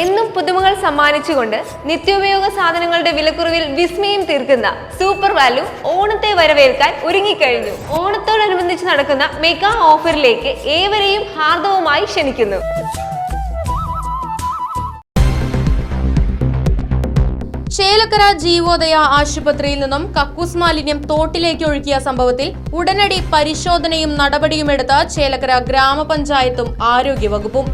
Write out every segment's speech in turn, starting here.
എന്നും പുതുമകൾ സമ്മാനിച്ചുകൊണ്ട് നിത്യോപയോഗ സാധനങ്ങളുടെ വിലക്കുറവിൽ വിസ്മയം തീർക്കുന്ന സൂപ്പർ വാല്യൂ ഓണത്തെ വരവേൽക്കാൻ ഒരുങ്ങിക്കഴിഞ്ഞു. ഓണത്തോടനുബന്ധിച്ച് നടക്കുന്ന മെഗാ ഓഫറിലേക്ക് ഏവരെയും ഹാർദവുമായി ക്ഷണിക്കുന്നു. ചേലക്കര ജീവോദയ ആശുപത്രിയിൽ നിന്നും കക്കൂസ് മാലിന്യം തോട്ടിലേക്ക് ഒഴുക്കിയ സംഭവത്തിൽ ഉടനടി പരിശോധനയും നടപടിയുമെടുത്ത ചേലക്കര ഗ്രാമപഞ്ചായത്തും ആരോഗ്യവകുപ്പും.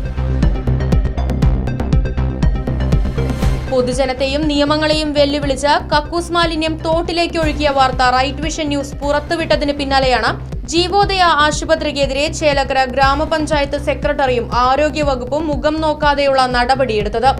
പൊതുജനത്തെയും നിയമങ്ങളെയും വെല്ലുവിളിച്ച് കക്കൂസ് മാലിന്യം തോട്ടിലേക്ക് ഒഴുകിയ വാർത്ത റൈറ്റ് വിഷൻ ന്യൂസ് പുറത്തുവിട്ടതിന് പിന്നാലെയാണ് ജീവോദയ ആശുപത്രിക്കെതിരെ ചേലക്കര ഗ്രാമപഞ്ചായത്ത് സെക്രട്ടറിയും ആരോഗ്യവകുപ്പും മുഖം നോക്കാതെയുള്ള നടപടിയെടുത്തത്.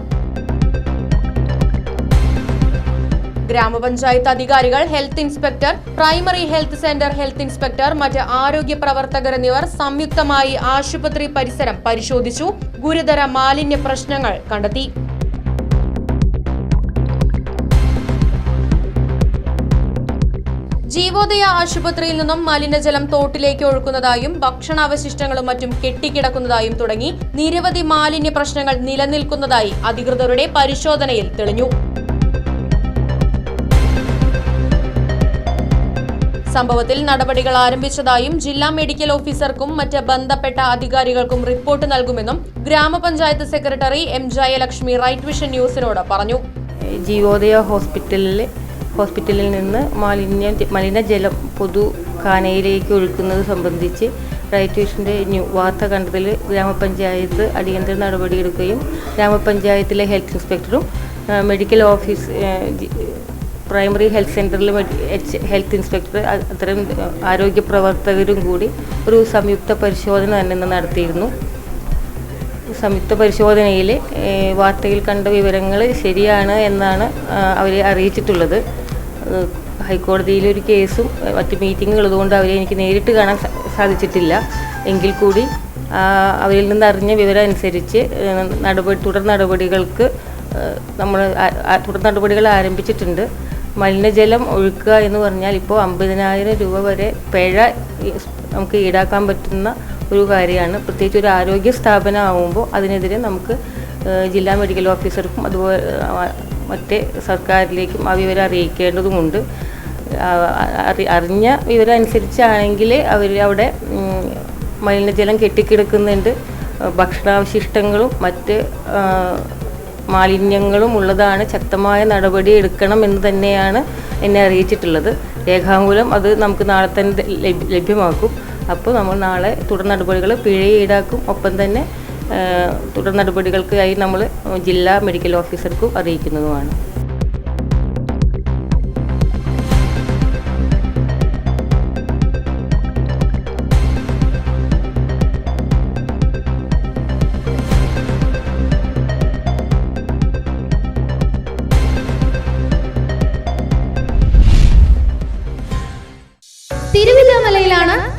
ഗ്രാമപഞ്ചായത്ത് അധികാരികൾ health inspector primary health centre health inspector മറ്റ് ആരോഗ്യ പ്രവർത്തകർ എന്നിവർ സംയുക്തമായി ആശുപത്രി പരിസരം പരിശോധിച്ചു. ഗുരുതര മാലിന്യ പ്രശ്നങ്ങൾ കണ്ടെത്തി. ജീവോദയ ആശുപത്രിയിൽ നിന്നും മലിനജലം തോട്ടിലേക്ക് ഒഴുക്കുന്നതായും ഭക്ഷണാവശിഷ്ടങ്ങളും മറ്റും കെട്ടിക്കിടക്കുന്നതായും തുടങ്ങി നിരവധി മാലിന്യ പ്രശ്നങ്ങൾ നിലനിൽക്കുന്നതായി അധികൃതരുടെ പരിശോധനയിൽ തെളിഞ്ഞു. സംഭവത്തിൽ നടപടികൾ ആരംഭിച്ചതായും ജില്ലാ മെഡിക്കൽ ഓഫീസർക്കും മറ്റ് ബന്ധപ്പെട്ട അധികാരികൾക്കും റിപ്പോർട്ട് നൽകുമെന്നും ഗ്രാമപഞ്ചായത്ത് secretary M Jayalakshmi right vision ന്യൂസിനോട് പറഞ്ഞു. ജീവോദയ ഹോസ്പിറ്റലിൽ ഹോസ്പിറ്റലിൽ നിന്ന് മാലിന്യം മലിനജലം പൊതു ഖാനയിലേക്ക് ഒഴുക്കുന്നത് സംബന്ധിച്ച് റൈറ്റ് ന്യൂ വാർത്ത കണ്ടതിൽ ഗ്രാമപഞ്ചായത്ത് അടിയന്തര നടപടിയെടുക്കുകയും ഗ്രാമപഞ്ചായത്തിലെ ഹെൽത്ത് ഇൻസ്പെക്ടറും മെഡിക്കൽ ഓഫീസ് പ്രൈമറി ഹെൽത്ത് സെന്ററിൽ ഹെൽത്ത് ഇൻസ്പെക്ടർ അത്തരം ആരോഗ്യ പ്രവർത്തകരും കൂടി ഒരു സംയുക്ത പരിശോധന തന്നെ നടത്തിയിരുന്നു. സംയുക്ത പരിശോധനയിൽ വാർത്തയിൽ കണ്ട വിവരങ്ങൾ ശരിയാണ് എന്നാണ് അവരെ അറിയിച്ചിട്ടുള്ളത്. ഹൈക്കോടതിയിൽ ഒരു കേസും മറ്റ് മീറ്റിങ്ങുകൾ ഉള്ളതുകൊണ്ട് അവരെ എനിക്ക് നേരിട്ട് കാണാൻ സാധിച്ചിട്ടില്ല. എങ്കിൽ കൂടി അവരിൽ നിന്ന് അറിഞ്ഞ വിവരം അനുസരിച്ച് നടപടി തുടർ നടപടികൾക്ക് നമ്മൾ തുടർ നടപടികൾ ആരംഭിച്ചിട്ടുണ്ട്. മലിനജലം ഒഴുക്കുക എന്ന് പറഞ്ഞാൽ ഇപ്പോൾ അമ്പതിനായിരം രൂപ വരെ പിഴ നമുക്ക് ഈടാക്കാൻ പറ്റുന്ന ഒരു കാര്യമാണ്. പ്രത്യേകിച്ച് ഒരു ആരോഗ്യ സ്ഥാപനമാകുമ്പോൾ അതിനെതിരെ നമുക്ക് ജില്ലാ മെഡിക്കൽ ഓഫീസർക്കും അതുപോലെ മറ്റേ സർക്കാരിലേക്കും ആ വിവരം അറിയിക്കേണ്ടതുമുണ്ട്. അറി അറിഞ്ഞ വിവരം അനുസരിച്ചാണെങ്കിൽ അവർ അവിടെ മലിനജലം കെട്ടിക്കിടക്കുന്നുണ്ട്. ഭക്ഷണാവശിഷ്ടങ്ങളും മറ്റ് മാലിന്യങ്ങളും ഉള്ളതാണ്. ശക്തമായ നടപടി എടുക്കണം എന്ന് തന്നെയാണ് എന്നെ അറിയിച്ചിട്ടുള്ളത്. രേഖാമൂലം അത് നമുക്ക് നാളെ തന്നെ ലഭ്യമാക്കും. അപ്പോൾ നമ്മൾ നാളെ തുടർ നടപടികൾ പിഴ ഈടാക്കും. ഒപ്പം തന്നെ തുടർ നടപടികൾക്കായി നമ്മൾ ജില്ലാ മെഡിക്കൽ ഓഫീസർക്കും അറിയിക്കുന്നതുമാണ്.